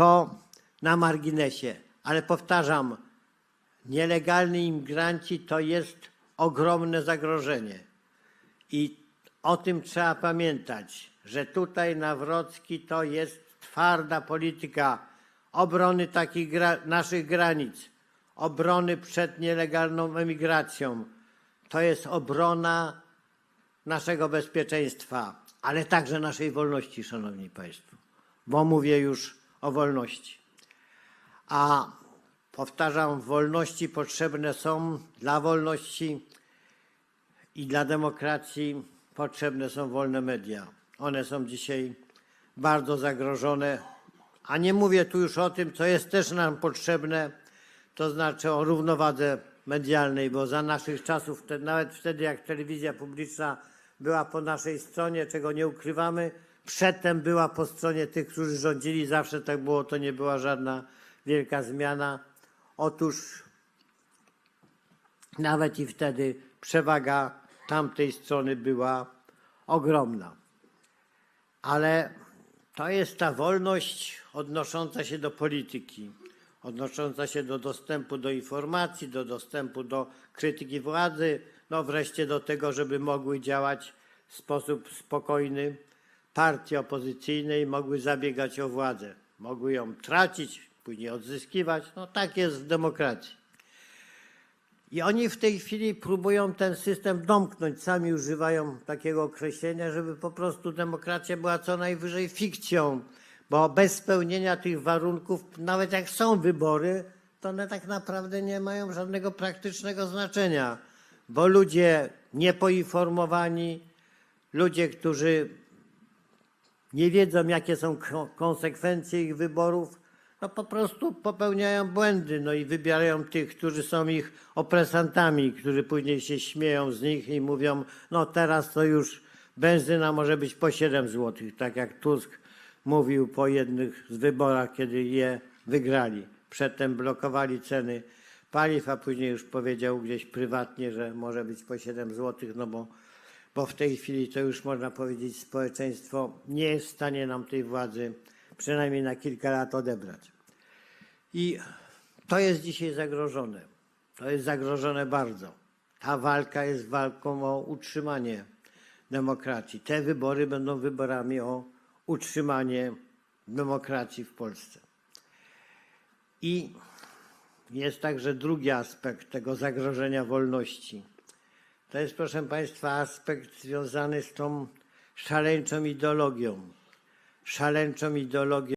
to na marginesie. Ale powtarzam, nielegalni imigranci to jest ogromne zagrożenie. I o tym trzeba pamiętać, że tutaj Nawrocki to jest twarda polityka obrony takich gra, naszych granic, obrony przed nielegalną emigracją. To jest obrona naszego bezpieczeństwa, ale także naszej wolności, Szanowni Państwo, bo mówię już o wolności. A powtarzam, wolności potrzebne są dla wolności i dla demokracji potrzebne są wolne media. One są dzisiaj bardzo zagrożone, a nie mówię tu już o tym, co jest też nam potrzebne, to znaczy o równowadze medialnej, bo za naszych czasów, nawet wtedy jak telewizja publiczna była po naszej stronie, czego nie ukrywamy, przedtem była po stronie tych, którzy rządzili, zawsze tak było, to nie była żadna wielka zmiana. Otóż nawet i wtedy przewaga tamtej strony była ogromna. Ale to jest ta wolność odnosząca się do polityki, odnosząca się do dostępu do informacji, do dostępu do krytyki władzy, no wreszcie do tego, żeby mogły działać w sposób spokojny partie opozycyjne i mogły zabiegać o władzę. Mogły ją tracić, później odzyskiwać. No tak jest w demokracji. I oni w tej chwili próbują ten system domknąć. Sami używają takiego określenia, żeby po prostu demokracja była co najwyżej fikcją, bo bez spełnienia tych warunków, nawet jak są wybory, to one tak naprawdę nie mają żadnego praktycznego znaczenia, bo ludzie niepoinformowani, ludzie, którzy nie wiedzą, jakie są ko- konsekwencje ich wyborów, no po prostu popełniają błędy, no i wybierają tych, którzy są ich opresantami, którzy później się śmieją z nich i mówią, no teraz to już benzyna może być po 7 zł, tak jak Tusk mówił po jednych z wyborach, kiedy je wygrali. Przedtem blokowali ceny paliw, a później już powiedział gdzieś prywatnie, że może być po 7 zł, no bo bo w tej chwili to już można powiedzieć, społeczeństwo nie jest w stanie nam tej władzy przynajmniej na kilka lat odebrać. I to jest dzisiaj zagrożone. To jest zagrożone bardzo. Ta walka jest walką o utrzymanie demokracji. Te wybory będą wyborami o utrzymanie demokracji w Polsce. I jest także drugi aspekt tego zagrożenia wolności. To jest, proszę Państwa, aspekt związany z tą szaleńczą ideologią. Szaleńczą ideologią